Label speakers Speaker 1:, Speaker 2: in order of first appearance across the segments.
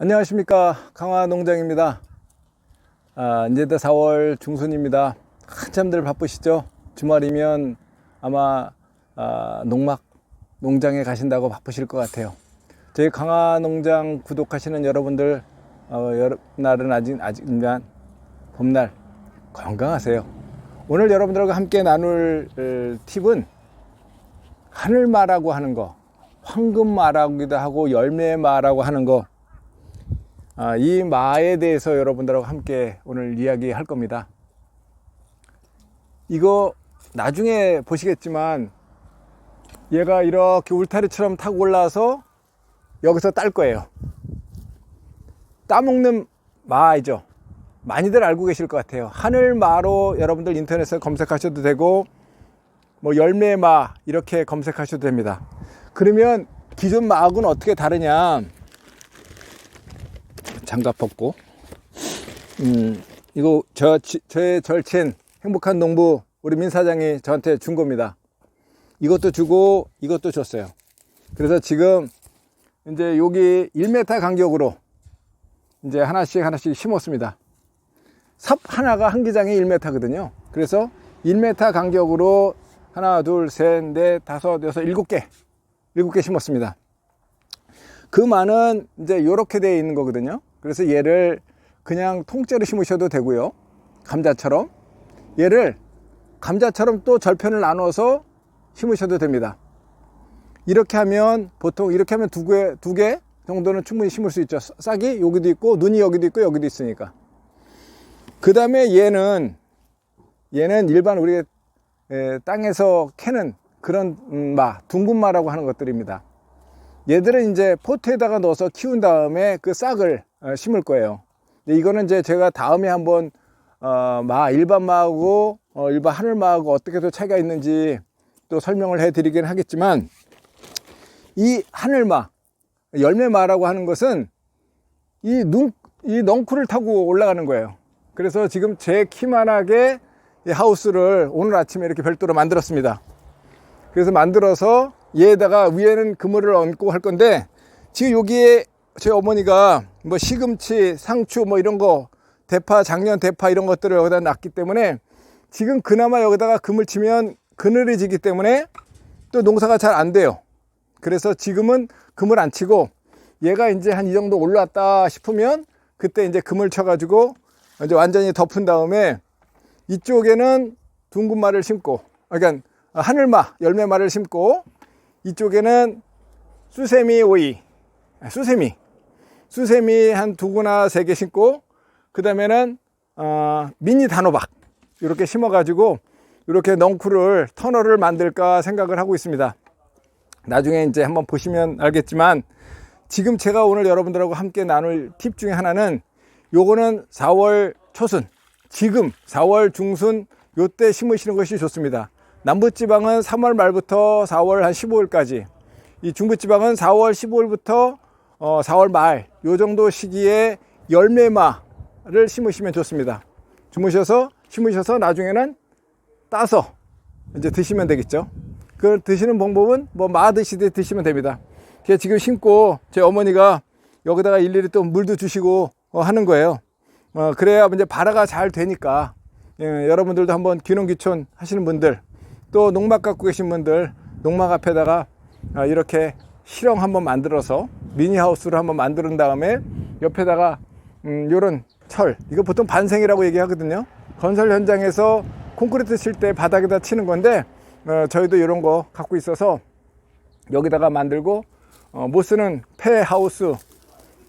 Speaker 1: 안녕하십니까. 강화농장입니다. 아, 이제 도 4월 중순입니다. 한참들 바쁘시죠? 주말이면 아마 아, 농막 농장에 가신다고 바쁘실 것 같아요. 저희 강화농장 구독하시는 여러분들 어, 여러, 날은 아직 아직만 봄날 건강하세요. 오늘 여러분들과 함께 나눌 어, 팁은 하늘마라고 하는 거 황금마라기도 하고 열매마라고 하는 거 아, 이 마에 대해서 여러분들하고 함께 오늘 이야기할 겁니다. 이거 나중에 보시겠지만 얘가 이렇게 울타리처럼 타고 올라와서 여기서 딸 거예요. 따먹는 마이죠. 많이들 알고 계실 것 같아요. 하늘마로 여러분들 인터넷에 검색하셔도 되고 뭐 열매마 이렇게 검색하셔도 됩니다. 그러면 기존 마하고는 어떻게 다르냐? 장갑 벗고 음 이거 저 지- 저의 절친 행복한 농부 우리 민 사장이 저한테 준 겁니다. 이것도 주고 이것도 줬어요. 그래서 지금 이제 여기 1m 간격으로 이제 하나씩 하나씩 심었습니다. 삽 하나가 한 기장에 1m거든요. 그래서 1m 간격으로 하나, 둘, 셋, 넷, 다섯, 여섯, 일곱 개, 일곱 개 심었습니다. 그 만은 이제 이렇게 되어 있는 거거든요. 그래서 얘를 그냥 통째로 심으셔도 되고요. 감자처럼. 얘를 감자처럼 또 절편을 나눠서 심으셔도 됩니다. 이렇게 하면 보통 이렇게 하면 두 개, 두 개 정도는 충분히 심을 수 있죠. 싹이 여기도 있고 눈이 여기도 있고 여기도 있으니까. 그 다음에 얘는 얘는 일반 우리 에, 땅에서 캐는 그런 음, 마, 둥근 마라고 하는 것들입니다. 얘들은 이제 포트에다가 넣어서 키운 다음에 그 싹을 어, 심을 거예요. 근데 이거는 이제 제가 다음에 한번 어, 마 일반 마하고 어, 일반 하늘 마하고 어떻게 또 차이가 있는지 또 설명을 해드리긴 하겠지만 이 하늘 마 열매 마라고 하는 것은 이 눈, 이 넝쿨을 타고 올라가는 거예요. 그래서 지금 제 키만하게 이 하우스를 오늘 아침에 이렇게 별도로 만들었습니다. 그래서 만들어서 얘에다가 위에는 그물을 얹고 할 건데 지금 여기에 제 어머니가 뭐 시금치, 상추 뭐 이런 거 대파, 작년 대파 이런 것들을 여기다 놨기 때문에 지금 그나마 여기다가 그물 치면 그늘해지기 때문에 또 농사가 잘 안 돼요. 그래서 지금은 그물 안 치고 얘가 이제 한 이 정도 올라왔다 싶으면 그때 이제 그물 쳐가지고 이제 완전히 덮은 다음에 이쪽에는 둥근마를 심고 그러니까 하늘마 열매마를 심고 이쪽에는 수세미 오이 아, 수세미 수세미 한 두 구나 세 개 심고 그 다음에는 어, 미니 단호박 이렇게 심어 가지고 이렇게 넝쿨을 터널을 만들까 생각을 하고 있습니다. 나중에 이제 한번 보시면 알겠지만 지금 제가 오늘 여러분들하고 함께 나눌 팁 중에 하나는 요거는 4월 초순 지금 4월 중순 요때 심으시는 것이 좋습니다. 남부지방은 3월 말부터 4월 한 15일까지 이 중부지방은 4월 15일부터 어, 4월 말 요 정도 시기에 열매마를 심으시면 좋습니다. 주무셔서 심으셔서 나중에는 따서 이제 드시면 되겠죠? 그 드시는 방법은 뭐 마 드시듯 드시면 됩니다. 제가 지금 심고 제 어머니가 여기다가 일일이 또 물도 주시고 어, 하는 거예요. 어, 그래야 이제 발화가 잘 되니까 예, 여러분들도 한번 귀농귀촌 하시는 분들 또 농막 갖고 계신 분들 농막 앞에다가 아, 이렇게 실형 한번 만들어서 미니하우스를 한번 만드는 다음에 옆에다가 음, 요런 철. 이거 보통 반생이라고 얘기하거든요. 건설 현장에서 콘크리트 칠 때 바닥에다 치는 건데 어, 저희도 이런 거 갖고 있어서 여기다가 만들고 어, 못 쓰는 폐 하우스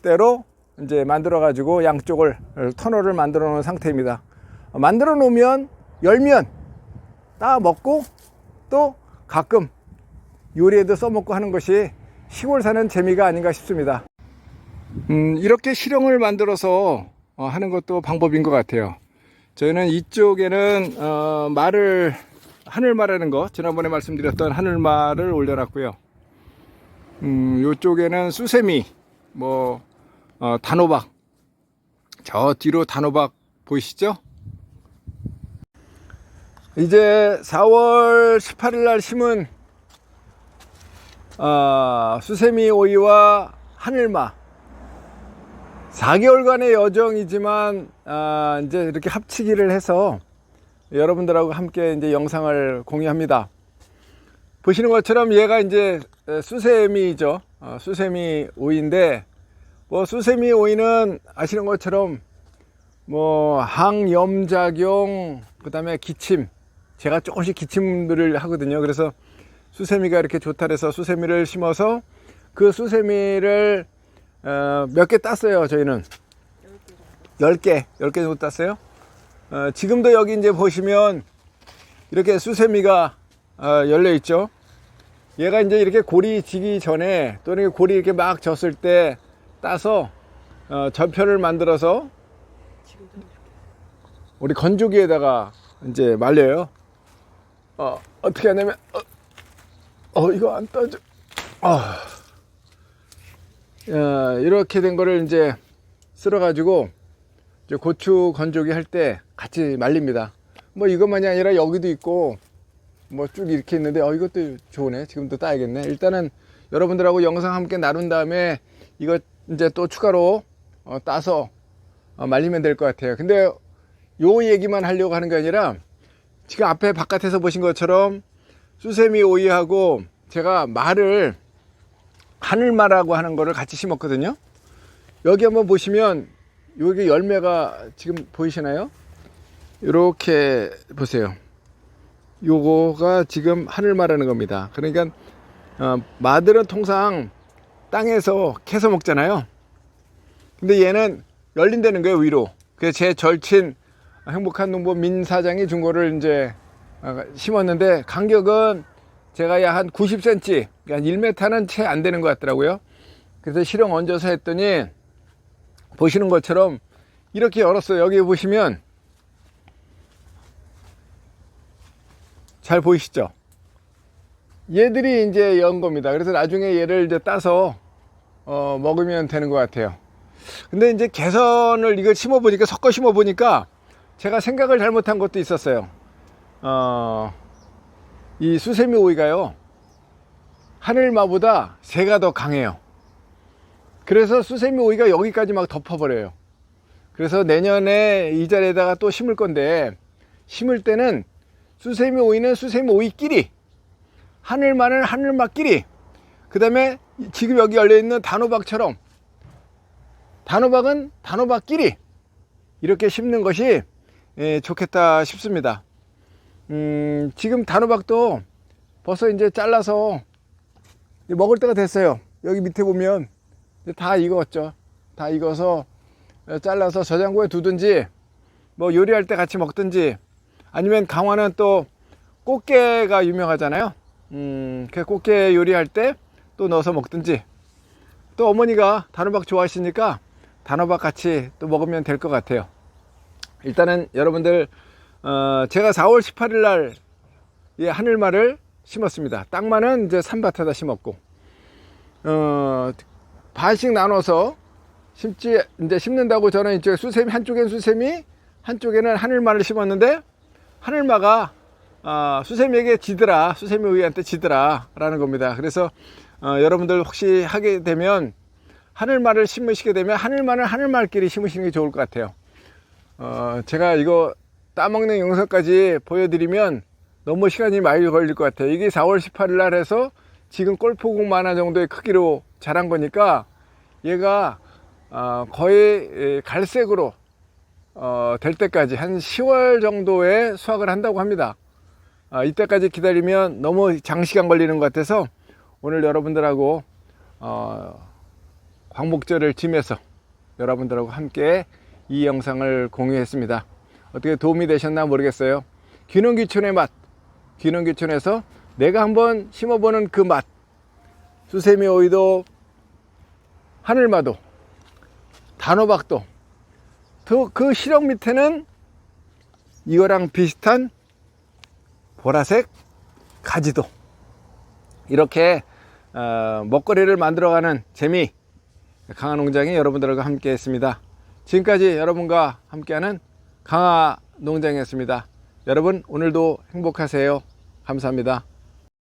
Speaker 1: 대로 이제 만들어 가지고 양쪽을 어, 터널을 만들어 놓은 상태입니다. 어, 만들어 놓으면 열면 따 먹고 또 가끔 요리에도 써먹고 하는 것이 시골 사는 재미가 아닌가 싶습니다. 음, 이렇게 실형을 만들어서 어, 하는 것도 방법인 것 같아요. 저희는 이쪽에는 어, 말을 하늘말하는 거 지난번에 말씀드렸던 하늘말을 올려놨고요. 음, 이쪽에는 수세미, 뭐 어, 단호박, 저 뒤로 단호박 보이시죠? 이제 4월 18일 날 심은 어, 수세미 오이와 하늘마 4개월간의 여정이지만 아, 이제 이렇게 합치기를 해서 여러분들하고 함께 이제 영상을 공유합니다. 보시는 것처럼 얘가 이제 수세미죠. 어, 수세미 오이인데 뭐 수세미 오이는 아시는 것처럼 뭐 항염작용 그다음에 기침 제가 조금씩 기침들을 하거든요. 그래서 수세미가 이렇게 좋다 그래서 수세미를 심어서 그 수세미를 어, 몇 개 땄어요. 저희는 10개, 10개 정도 땄어요. 어, 지금도 여기 이제 보시면 이렇게 수세미가 어, 열려 있죠. 얘가 이제 이렇게 골이 지기 전에 또는 골이 이렇게 막 졌을 때 따서 어, 전편을 만들어서 우리 건조기에다가 이제 말려요. 어, 어떻게 하냐면, 어, 어 이거 안 떠져. 아. 야, 이렇게 된 거를 이제 쓸어가지고 이제 고추 건조기 할 때 같이 말립니다. 뭐 이것만이 아니라 여기도 있고 뭐 쭉 이렇게 있는데 어 이것도 좋으네. 지금도 따야겠네. 일단은 여러분들하고 영상 함께 나눈 다음에 이거 이제 또 추가로 어, 따서 어, 말리면 될 것 같아요. 근데 요 얘기만 하려고 하는 게 아니라 지금 앞에 바깥에서 보신 것처럼 수세미 오이하고 제가 말을 하늘마라고 하는 거를 같이 심었거든요. 여기 한번 보시면 여기 열매가 지금 보이시나요? 이렇게 보세요. 요거가 지금 하늘마라는 겁니다. 그러니까 어, 마들은 통상 땅에서 캐서 먹잖아요. 근데 얘는 열린다는 거예요 위로. 그래서 제 절친 행복한 농부 민 사장이 준 거를 이제 어, 심었는데 간격은 제가 약한 90cm, 그러니까 1m는 채 안 되는 것 같더라고요. 그래서 실형 얹어서 했더니 보시는 것처럼 이렇게 열었어요. 여기 보시면 잘 보이시죠? 얘들이 이제 연 겁니다. 그래서 나중에 얘를 이제 따서 어, 먹으면 되는 것 같아요. 근데 이제 개선을 이걸 심어 보니까 섞어 심어 보니까 제가 생각을 잘못한 것도 있었어요. 어, 이 수세미 오이가요, 하늘마보다 새가 더 강해요. 그래서 수세미 오이가 여기까지 막 덮어버려요. 그래서 내년에 이 자리에다가 또 심을 건데, 심을 때는 수세미 오이는 수세미 오이끼리, 하늘마는 하늘마끼리, 그 다음에 지금 여기 열려있는 단호박처럼, 단호박은 단호박끼리, 이렇게 심는 것이 예, 좋겠다 싶습니다. 음, 지금 단호박도 벌써 이제 잘라서 먹을 때가 됐어요. 여기 밑에 보면 다 익었죠. 다 익어서 잘라서 저장고에 두든지 뭐 요리할 때 같이 먹든지 아니면 강화는 또 꽃게가 유명하잖아요. 음, 그 꽃게 요리할 때 또 넣어서 먹든지 또 어머니가 단호박 좋아하시니까 단호박 같이 또 먹으면 될 것 같아요. 일단은 여러분들 어, 제가 4월 18일 날이 하늘말을 심었습니다. 땅만은 이제 산밭에다 심었고, 어, 반씩 나눠서 심지, 이제 심는다고 저는 이쪽 수세미, 한쪽엔 수세미, 한쪽에는 하늘말을 심었는데, 하늘마가, 어, 수세미에게 지더라, 수세미 우이한테 지더라, 라는 겁니다. 그래서, 어, 여러분들 혹시 하게 되면, 하늘말을 심으시게 되면, 하늘말을 하늘말끼리 심으시는 게 좋을 것 같아요. 어, 제가 이거 따먹는 영상까지 보여드리면 너무 시간이 많이 걸릴 것 같아요. 이게 4월 18일 날 해서 지금 골프공 만화 정도의 크기로 자란 거니까 얘가 어, 거의 갈색으로 어, 될 때까지 한 10월 정도에 수확을 한다고 합니다. 아, 이때까지 기다리면 너무 장시간 걸리는 것 같아서 오늘 여러분들하고 어, 광복절을 지면서 여러분들하고 함께 이 영상을 공유했습니다. 어떻게 도움이 되셨나 모르겠어요. 귀농귀촌의 맛, 귀농귀촌에서 내가 한번 심어보는 그 맛, 수세미 오이도, 하늘마도, 단호박도, 그 시력 밑에는 이거랑 비슷한 보라색 가지도. 이렇게 어, 먹거리를 만들어가는 재미. 강화농장이 여러분들과 함께 했습니다. 지금까지 여러분과 함께하는 강화 농장이었습니다. 여러분 오늘도 행복하세요. 감사합니다.